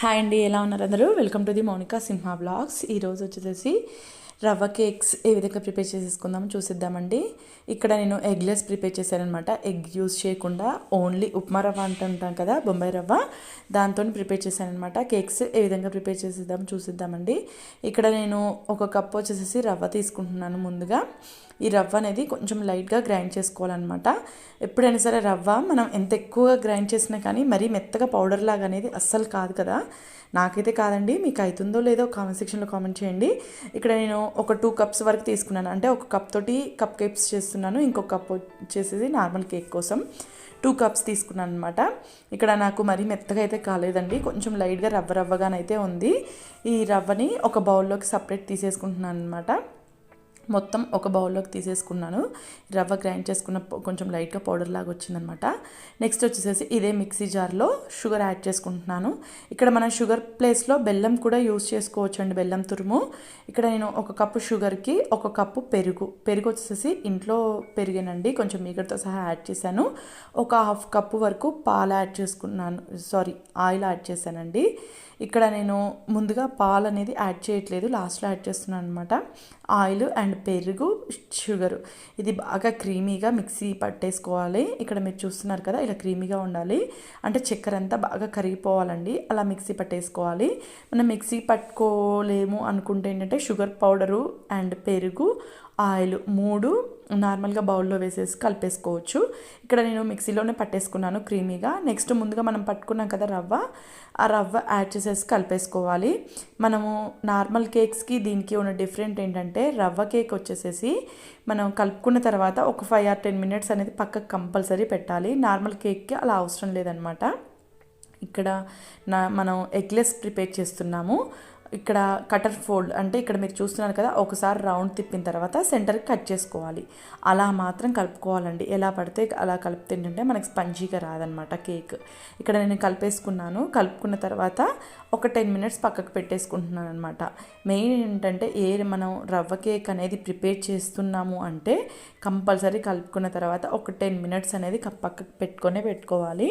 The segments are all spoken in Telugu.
హాయ్ అండి ఎలా ఉన్నారు అందరూ? Welcome to the Mounika Simha blogs. ఈరోజు వచ్చేసి రవ్వ కేక్స్ ఏ విధంగా ప్రిపేర్ చేసేసుకుందాం చూసిద్దామండి. ఇక్కడ నేను ఎగ్లెస్ ప్రిపేర్ చేశానమాట ఎగ్ యూస్ చేయకుండా ఓన్లీ ఉప్మా రవ్వ అంటుంటాం కదా బొంబాయి రవ్వ. దాంతో ప్రిపేర్ చేశానమాట కేక్స్ ఏ విధంగా ప్రిపేర్ చేసేద్దాం చూసిద్దామండి. ఇక్కడ నేను ఒక కప్ వచ్చేసి రవ్వ తీసుకుంటున్నాను ముందుగా. ఈ రవ్వ అనేది కొంచెం లైట్గా గ్రైండ్ చేసుకోవాలన్నమాట. ఎప్పుడైనా సరే రవ్వ మనం ఎంత ఎక్కువగా గ్రైండ్ చేసినా కానీ మరీ మెత్తగా పౌడర్ లాగా అనేది అస్సలు కాదు కదా. నాకైతే కాదండి మీకు అవుతుందో లేదో కామెంట్ సెక్షన్లో కామెంట్ చేయండి. ఇక్కడ నేను ఒక టూ కప్స్ వరకు తీసుకున్నాను. అంటే ఒక కప్ తోటి కప్ కేక్స్ చేస్తున్నాను. ఇంకొక కప్ వచ్చేసి నార్మల్ కేక్ కోసం. టూ కప్స్ తీసుకున్నాను అనమాట ఇక్కడ నాకు మరీ మెత్తగా అయితే కాలేదండి. కొంచెం లైట్గా రవ్వ రవ్వగానైతే ఉంది. ఈ రవ్వని ఒక బౌల్లోకి సపరేట్ తీసేసుకుంటున్నాను అనమాట మొత్తం ఒక బౌల్లోకి తీసేసుకున్నాను. రవ్వ గ్రైండ్ చేసుకున్న కొంచెం లైట్గా పౌడర్ లాగా వచ్చిందనమాట. నెక్స్ట్ వచ్చేసేసి ఇదే మిక్సీ జార్లో షుగర్ యాడ్ చేసుకుంటున్నాను. ఇక్కడ మనం షుగర్ ప్లేస్లో బెల్లం కూడా యూస్ చేసుకోవచ్చండి బెల్లం తురుము. ఇక్కడ నేను ఒక కప్పు షుగర్కి ఒక కప్పు పెరుగు పెరుగు వచ్చేసి ఇంట్లో పెరిగానండి కొంచెం మీగడతో సహా యాడ్ చేశాను. ఒక హాఫ్ కప్పు వరకు పాలు యాడ్ చేసుకున్నాను సారీ ఆయిల్ యాడ్ చేశానండి. ఇక్కడ నేను ముందుగా పాలు అనేది యాడ్ చేయట్లేదు లాస్ట్లో యాడ్ చేస్తున్నాను అనమాట ఆయిల్ అండ్ పెరుగు షుగరు. ఇది బాగా క్రీమీగా మిక్సీ పట్టేసుకోవాలి. ఇక్కడ మీరు చూస్తున్నారు కదా ఇలా క్రీమీగా ఉండాలి. అంటే చక్కెర అంతా బాగా కరిగిపోవాలండి అలా మిక్సీ పట్టేసుకోవాలి. మనం మిక్సీ పట్టుకోలేము అనుకుంటే ఏంటంటే షుగర్ పౌడరు అండ్ పెరుగు ఆయిల్ మూడు నార్మల్గా బౌల్లో వేసేసి కలిపేసుకోవచ్చు. ఇక్కడ నేను మిక్సీలోనే పట్టేసుకున్నాను క్రీమీగా. నెక్స్ట్ ముందుగా మనం పట్టుకున్నాం కదా రవ్వ ఆ రవ్వ యాడ్ చేసేసి కలిపేసుకోవాలి. మనము నార్మల్ కేక్స్కి దీనికి ఉన్న డిఫరెంట్ ఏంటంటే రవ్వ కేక్ వచ్చేసేసి మనం కలుపుకున్న తర్వాత ఒక ఫైవ్ ఆర్ టెన్ మినిట్స్ అనేది పక్కకు కంపల్సరీ పెట్టాలి. నార్మల్ కేక్కి అలా అవసరం లేదనమాట. ఇక్కడ నా మనం ఎగ్లెస్ ప్రిపేర్ చేస్తున్నాము. ఇక్కడ కటర్ ఫోల్డ్ అంటే ఇక్కడ మీరు చూస్తున్నారు కదా ఒకసారి రౌండ్ తిప్పిన తర్వాత సెంటర్కి కట్ చేసుకోవాలి. అలా మాత్రం కలుపుకోవాలండి. ఎలా పడితే అలా కలిపితే తింటుంటే మనకి స్పంజీగా రాదనమాట కేక్. ఇక్కడ నేను కలిపేసుకున్నాను. కలుపుకున్న తర్వాత ఒక టెన్ మినిట్స్ పక్కకు పెట్టేసుకుంటున్నాను అనమాట మెయిన్ ఏంటంటే ఏ మనం రవ్వ కేక్ అనేది ప్రిపేర్ చేస్తున్నాము అంటే కంపల్సరీ కలుపుకున్న తర్వాత ఒక టెన్ మినిట్స్ అనేది పక్కకు పెట్టుకొనే పెట్టుకోవాలి.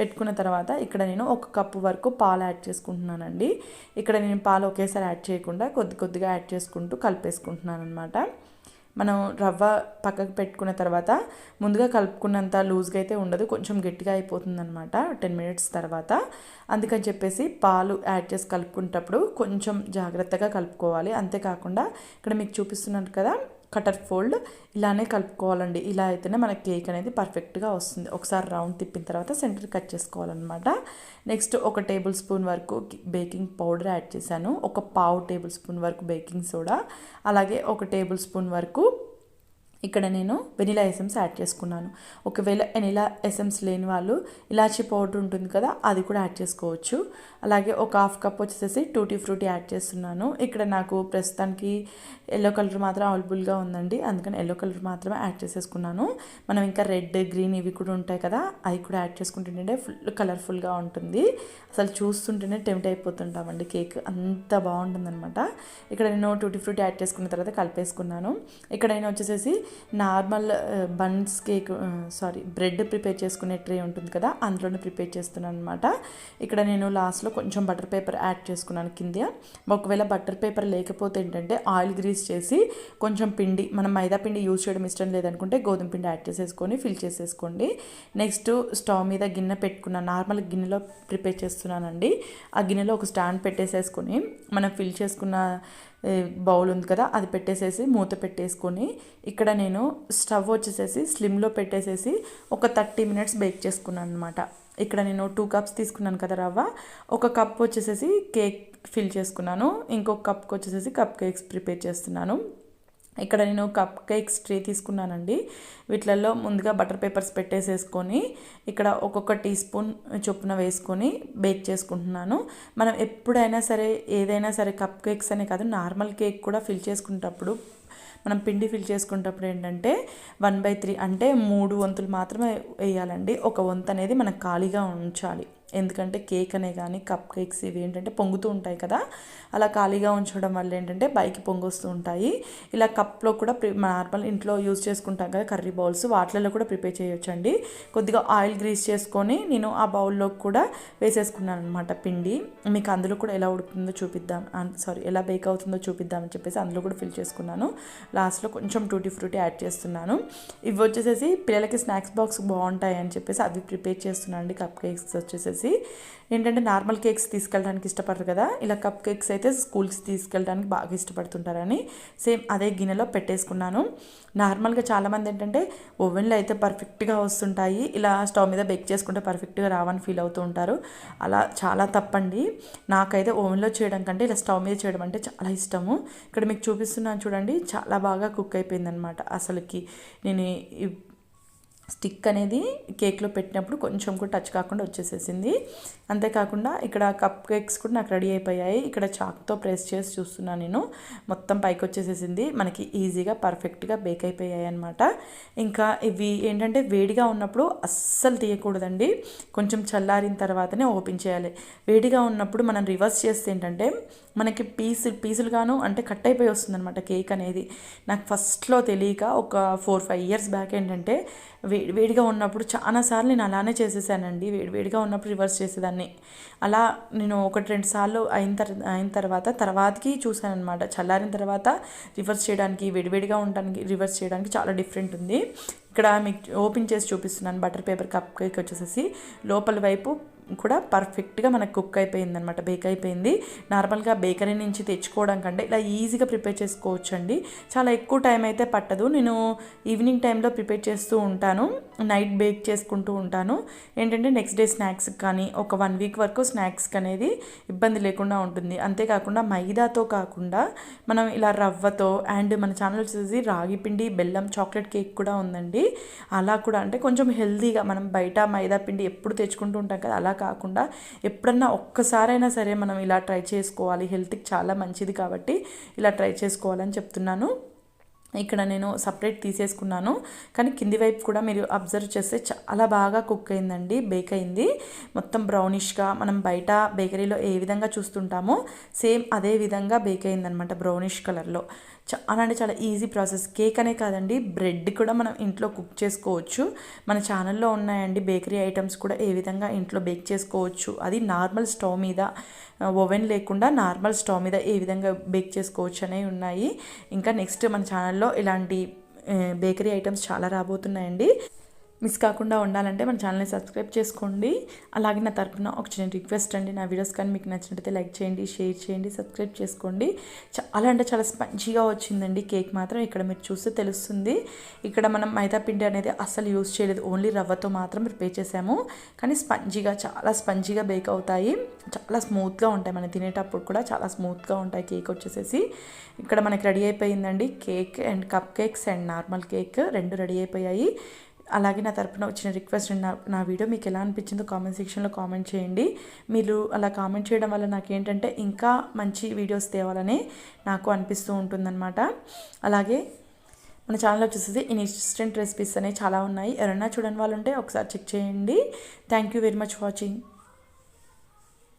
పెట్టుకున్న తర్వాత ఇక్కడ నేను ఒక కప్పు వరకు పాలు యాడ్ చేసుకుంటున్నానండి. ఇక్కడ నేను పాలు ఒకేసారి యాడ్ చేయకుండా కొద్ది కొద్దిగా యాడ్ చేసుకుంటూ కలిపేసుకుంటున్నాను అనమాట మనం రవ్వ పక్కకు పెట్టుకున్న తర్వాత ముందుగా కలుపుకున్నంత లూజ్గా అయితే ఉండదు కొంచెం గట్టిగా అయిపోతుంది అనమాట టెన్ మినిట్స్ తర్వాత. అందుకని చెప్పేసి పాలు యాడ్ చేసి కలుపుకునేటప్పుడు కొంచెం జాగ్రత్తగా కలుపుకోవాలి. అంతేకాకుండా ఇక్కడ మీకు చూపిస్తున్నారు కదా కటర్ ఫోల్డ్ ఇలానే కలుపుకోవాలండి. ఇలా అయితేనే మన కేక్ అనేది పర్ఫెక్ట్గా వస్తుంది. ఒకసారి రౌండ్ తిప్పిన తర్వాత సెంటర్ కట్ చేసుకోవాలన్నమాట. నెక్స్ట్ ఒక టేబుల్ స్పూన్ వరకు బేకింగ్ పౌడర్ యాడ్ చేశాను. ఒక పావు టేబుల్ స్పూన్ వరకు బేకింగ్ సోడా. అలాగే ఒక టేబుల్ స్పూన్ వరకు ఇక్కడ నేను వెనిలా ఎసెన్స్ యాడ్ చేసుకున్నాను. ఒకవేళ వెనిలా ఎసెన్స్ లేని వాళ్ళు ఇలాచీ పౌడర్ ఉంటుంది కదా అది కూడా యాడ్ చేసుకోవచ్చు. అలాగే ఒక హాఫ్ కప్ వచ్చేసి టూటీ ఫ్రూటీ యాడ్ చేస్తున్నాను. ఇక్కడ నాకు ప్రస్తుతానికి ఎల్లో కలర్ మాత్రం అవైలబుల్గా ఉందండి. అందుకని ఎల్లో కలర్ మాత్రమే యాడ్ చేసేసుకున్నాను. మనం ఇంకా రెడ్ గ్రీన్ ఇవి కూడా ఉంటాయి కదా అవి కూడా యాడ్ చేసుకుంటుంటే ఫుల్ కలర్ఫుల్గా ఉంటుంది. అసలు చూస్తుంటేనే టెంప్ట్ అయిపోతుంటామండి కేక్. అంత బాగుంటుందన్నమాట. ఇక్కడ నేను టూటీ ఫ్రూటీ యాడ్ చేసుకున్న తర్వాత కలిపేసుకున్నాను. ఇక్కడ నేను వచ్చేసేసి normal buns cake sorry bread prepare చేసుకునే ట్రే ఉంటుంది కదా అందులోనే ప్రిపేర్ చేస్తున్నాను అనమాట ఇక్కడ నేను లాస్ట్లో కొంచెం బటర్ పేపర్ యాడ్ చేసుకున్నాను కింద. ఒకవేళ బటర్ పేపర్ లేకపోతే ఏంటంటే ఆయిల్ గ్రీస్ చేసి కొంచెం పిండి మనం మైదా పిండి యూజ్ చేయడం ఇష్టం లేదనుకుంటే గోధుమ పిండి యాడ్ చేసేసుకొని ఫిల్ చేసేసుకోండి. నెక్స్ట్ స్టవ్ మీద గిన్నె పెట్టుకున్న నార్మల్ గిన్నెలో ప్రిపేర్ చేస్తున్నానండి. ఆ గిన్నెలో ఒక స్టాండ్ పెట్టేసేసుకొని మనం ఫిల్ చేసుకున్న బౌల్ ఉంది కదా అది పెట్టేసేసి మూత పెట్టేసుకొని ఇక్కడ నేను స్టవ్ వచ్చేసేసి స్లిమ్లో పెట్టేసేసి ఒక థర్టీ మినిట్స్ బేక్ చేసుకున్నాను అనమాట ఇక్కడ నేను టూ కప్స్ తీసుకున్నాను కదా రవ్వ. ఒక కప్ వచ్చేసేసి కేక్ ఫిల్ చేసుకున్నాను. ఇంకొక కప్కి వచ్చేసేసి కప్ కేక్స్ ప్రిపేర్ చేస్తున్నాను. ఇక్కడ నేను కప్ కేక్స్ ట్రే తీసుకున్నానండి. వీటిలలో ముందుగా బటర్ పేపర్స్ పెట్టేసేసుకొని ఇక్కడ ఒక్కొక్క టీ స్పూన్ చొప్పున వేసుకొని బేక్ చేసుకుంటున్నాను. మనం ఎప్పుడైనా సరే ఏదైనా సరే కప్ కేక్స్ అనే కాదు నార్మల్ కేక్ కూడా ఫిల్ చేసుకునేటప్పుడు మనం పిండి ఫిల్ చేసుకునేటప్పుడు ఏంటంటే వన్ బై త్రీ అంటే మూడు వంతులు మాత్రమే వేయాలండి. ఒక వంతు అనేది మనం ఖాళీగా ఉంచాలి. ఎందుకంటే కేక్ అనే కానీ కప్ కేక్స్ ఇవి ఏంటంటే పొంగుతూ ఉంటాయి కదా. అలా ఖాళీగా ఉంచడం వల్ల ఏంటంటే పైకి పొంగొస్తూ ఉంటాయి. ఇలా కప్లో కూడా ప్రి నార్మల్ ఇంట్లో యూజ్ చేసుకుంటాం కదా కర్రీ బౌల్స్ వాటిలలో కూడా ప్రిపేర్ చేయొచ్చండి. కొద్దిగా ఆయిల్ గ్రీస్ చేసుకొని నేను ఆ బౌల్లో కూడా వేసేసుకున్నాను అనమాట పిండి. మీకు అందులో కూడా ఎలా ఉడుకుతుందో చూపిద్దాం. సారీ ఎలా బేక్ అవుతుందో చూపిద్దామని చెప్పేసి అందులో కూడా ఫిల్ చేసుకున్నాను. లాస్ట్లో కొంచెం టూటీ ఫ్రూటీ యాడ్ చేస్తున్నాను. ఇవి వచ్చేసేసి పిల్లలకి స్నాక్స్ బాక్స్ బాగుంటాయి అని చెప్పేసి అవి ప్రిపేర్ చేస్తున్నాను అండి కప్ కేక్స్ వచ్చేసేసి ఏంటంటే నార్మల్ కేక్స్ తీసుకెళ్ళడానికి ఇష్టపడరు కదా. ఇలా కప్ కేక్స్ అయితే స్కూల్స్ తీసుకెళ్ళడానికి బాగా ఇష్టపడుతుంటారని సేమ్ అదే గిన్నెలో పెట్టేసుకున్నాను. నార్మల్గా చాలామంది ఏంటంటే ఓవెన్లో అయితే పర్ఫెక్ట్గా వస్తుంటాయి. ఇలా స్టవ్ మీద బేక్ చేసుకుంటే పర్ఫెక్ట్గా రావని ఫీల్ అవుతూ ఉంటారు. అలా చాలా తప్పండి. నాకైతే ఓవెన్లో చేయడం కంటే ఇలా స్టవ్ మీద చేయడం అంటే చాలా ఇష్టము. ఇక్కడ మీకు చూపిస్తున్నాను చూడండి. చాలా బాగా కుక్ అయిపోయిందనమాట అసలుకి. నేను స్టిక్ అనేది కేక్లో పెట్టినప్పుడు కొంచెం కూడా టచ్ కాకుండా వచ్చేసేసింది. అంతేకాకుండా ఇక్కడ కప్ కేక్స్ కూడా నాకు రెడీ అయిపోయాయి. ఇక్కడ చాక్తో ప్రెస్ చేసి చూస్తున్నాను నేను. మొత్తం పైకి వచ్చేసేసింది. మనకి ఈజీగా పర్ఫెక్ట్గా బేక్ అయిపోయాయి అనమాట ఇంకా ఇవి ఏంటంటే వేడిగా ఉన్నప్పుడు అస్సలు తీయకూడదండి. కొంచెం చల్లారిన తర్వాతనే ఓపెన్ చేయాలి. వేడిగా ఉన్నప్పుడు మనం రివర్స్ చేస్తే ఏంటంటే మనకి పీసు పీసులుగాను అంటే కట్ అయిపోయి వస్తుందనమాట కేక్ అనేది. నాకు ఫస్ట్లో తెలియక ఒక ఫోర్ ఫైవ్ ఇయర్స్ బ్యాక్ ఏంటంటే వేడి వేడిగా ఉన్నప్పుడు చాలాసార్లు నేను అలానే చేసేసానండి. వేడి వేడిగా ఉన్నప్పుడు రివర్స్ చేసేదాన్ని. అలా నేను ఒకటి రెండు సార్లు అయిన తర్ అయిన తర్వాత తర్వాతకి చూశాను అనమాట చల్లారిన తర్వాత రివర్స్ చేయడానికి వేడివేడిగా ఉండడానికి రివర్స్ చేయడానికి చాలా డిఫరెంట్ ఉంది. ఇక్కడ మీకు ఓపెన్ చేసి చూపిస్తున్నాను బటర్ పేపర్ కప్ కేక్ వచ్చేసేసి. లోపల వైపు కూడా పర్ఫెక్ట్గా మనకు కుక్ అయిపోయింది అనమాట బేక్ అయిపోయింది. నార్మల్గా బేకరీ నుంచి తెచ్చుకోవడం కంటే ఇలా ఈజీగా ప్రిపేర్ చేసుకోవచ్చు అండి చాలా ఎక్కువ టైం అయితే పట్టదు. నేను ఈవినింగ్ టైంలో ప్రిపేర్ చేస్తూ ఉంటాను నైట్ బేక్ చేసుకుంటూ ఉంటాను. ఏంటంటే నెక్స్ట్ డే స్నాక్స్ కానీ ఒక వన్ వీక్ వరకు స్నాక్స్కి అనేది ఇబ్బంది లేకుండా ఉంటుంది. అంతేకాకుండా మైదాతో కాకుండా మనం ఇలా రవ్వతో అండ్ మన ఛానల్ వచ్చేసి రాగి పిండి బెల్లం చాక్లెట్ కేక్ కూడా ఉందండి. అలా కూడా అంటే కొంచెం హెల్తీగా మనం బయట మైదా పిండి ఎప్పుడు తెచ్చుకుంటూ ఉంటాం కదా అలా కాకుండా ఎప్పుడన్నా ఒక్కసారైనా సరే మనం ఇలా ట్రై చేసుకోవాలి. హెల్త్కి చాలా మంచిది కాబట్టి ఇలా ట్రై చేసుకోవాలని చెప్తున్నాను. ఇక్కడ నేను సపరేట్ తీసేసుకున్నాను. కానీ కింది వైపు కూడా మీరు అబ్జర్వ్ చేస్తే చాలా బాగా కుక్ అయిందండి బేక్ అయింది. మొత్తం బ్రౌనిష్గా మనం బయట బేకరీలో ఏ విధంగా చూస్తుంటామో సేమ్ అదే విధంగా బేక్ అయిందనమాట బ్రౌనిష్ కలర్లో. చాలా అంటే చాలా ఈజీ ప్రాసెస్. కేక్ అనే కాదండి బ్రెడ్ కూడా మనం ఇంట్లో కుక్ చేసుకోవచ్చు. మన ఛానల్లో ఉన్నాయండి బేకరీ ఐటమ్స్ కూడా ఏ విధంగా ఇంట్లో బేక్ చేసుకోవచ్చు. అది నార్మల్ స్టవ్ మీద ఓవెన్ లేకుండా నార్మల్ స్టవ్ మీద ఏ విధంగా బేక్ చేసుకోవచ్చు అనేవి ఉన్నాయి. ఇంకా నెక్స్ట్ మన ఛానల్లో ఇలాంటి బేకరీ ఐటమ్స్ చాలా రాబోతున్నాయండి. మిస్ కాకుండా ఉండాలంటే మన ఛానల్ని సబ్స్క్రైబ్ చేసుకోండి. అలాగే నా తరపున ఒక చిన్న రిక్వెస్ట్ అండి. నా వీడియోస్ కానీ మీకు నచ్చినట్టయితే లైక్ చేయండి షేర్ చేయండి సబ్స్క్రైబ్ చేసుకోండి. చాలా అంటే చాలా స్పంచిగా వచ్చిందండి కేక్ మాత్రం. ఇక్కడ మీరు చూస్తే తెలుస్తుంది. ఇక్కడ మనం మైదా పిండి అనేది అస్సలు యూజ్ చేయలేదు. ఓన్లీ రవ్వతో మాత్రం ప్రిపేర్ చేసాము. కానీ స్పంజీగా చాలా స్పంజీగా బేక్ అవుతాయి. చాలా స్మూత్గా ఉంటాయి. మనం తినేటప్పుడు కూడా చాలా స్మూత్గా ఉంటాయి కేక్ వచ్చేసేసి. ఇక్కడ మనకి రెడీ అయిపోయిందండి cake and cup cakes and normal cake రెండు రెడీ అయిపోయాయి. అలాగే నా తరపున వచ్చిన రిక్వెస్ట్ నా నా వీడియో మీకు ఎలా అనిపించిందో కామెంట్ సెక్షన్లో కామెంట్ చేయండి. మీరు అలా కామెంట్ చేయడం వల్ల నాకు ఏంటంటే ఇంకా మంచి వీడియోస్ తేవాలని నాకు అనిపిస్తూ ఉంటుందన్నమాట. అలాగే మన ఛానల్ వచ్చేసి ఇన్స్టెంట్ రెసిపీస్ అనేవి చాలా ఉన్నాయి. ఎవరైనా చూడని వాళ్ళు ఉంటే ఒకసారి చెక్ చేయండి. Thank you very much watching